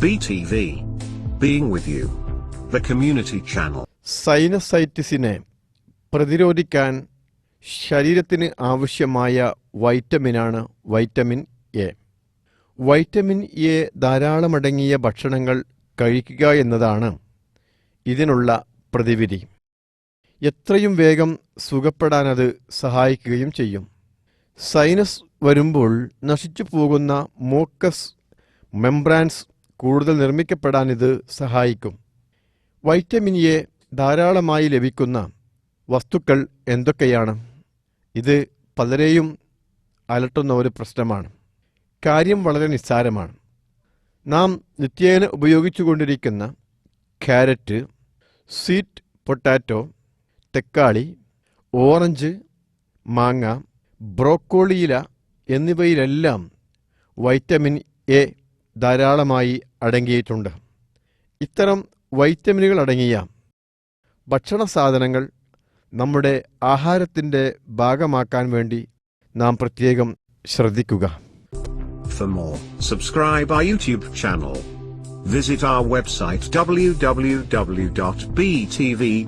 BTV. Being with you. The community channel. സൈനസൈറ്റിസിനെ പ്രതിരോധിക്കാൻ ശരീരത്തിന് ആവശ്യമായ വൈറ്റമിനാണ് വൈറ്റമിൻ എ വൈറ്റമിൻ എ ധാരാളമടങ്ങിയ ഭക്ഷണങ്ങൾ കഴിക്കുക എന്നതാണ് ഇതിനുള്ള പ്രതിവിധി എത്രയും വേഗം സുഖപ്പെടാനത് സഹായിക്കുകയും ചെയ്യും സൈനസ് വരുമ്പോൾ നശിച്ചു പോകുന്ന മോക്കസ് മെംബ്രാൻസ് കൂടുതൽ നിർമ്മിക്കപ്പെടാൻ ഇത് സഹായിക്കും. വൈറ്റമിൻ എ ധാരാളമായി ലഭിക്കുന്ന വസ്തുക്കൾ എന്തൊക്കെയാണ്? ഇത് പലരെയും അലട്ടുന്ന ഒരു പ്രശ്നമാണ്. കാര്യം വളരെ നിസ്സാരമാണ്. നാം നിത്യേന ഉപയോഗിച്ചുകൊണ്ടിരിക്കുന്ന ക്യാരറ്റ് സ്വീറ്റ് പൊട്ടാറ്റോ തെക്കാളി ഓറഞ്ച് മാങ്ങ ബ്രോക്കോളിയില എന്നിവയിലെല്ലാം വൈറ്റമിൻ എ ധാരാളമായി അടങ്ങിയിട്ടുണ്ട്. ഇത്തരം വൈറ്റമിനുകൾ അടങ്ങിയ ഭക്ഷണ സാധനങ്ങൾ നമ്മുടെ ആഹാരത്തിന്റെ ഭാഗമാക്കാൻ വേണ്ടി നാം പ്രത്യേകം ശ്രദ്ധിക്കുക. സബ്സ്ക്രൈബ് ആ യൂട്യൂബ് ചാനൽ വിസിറ്റ് ആ website W W W dot B T V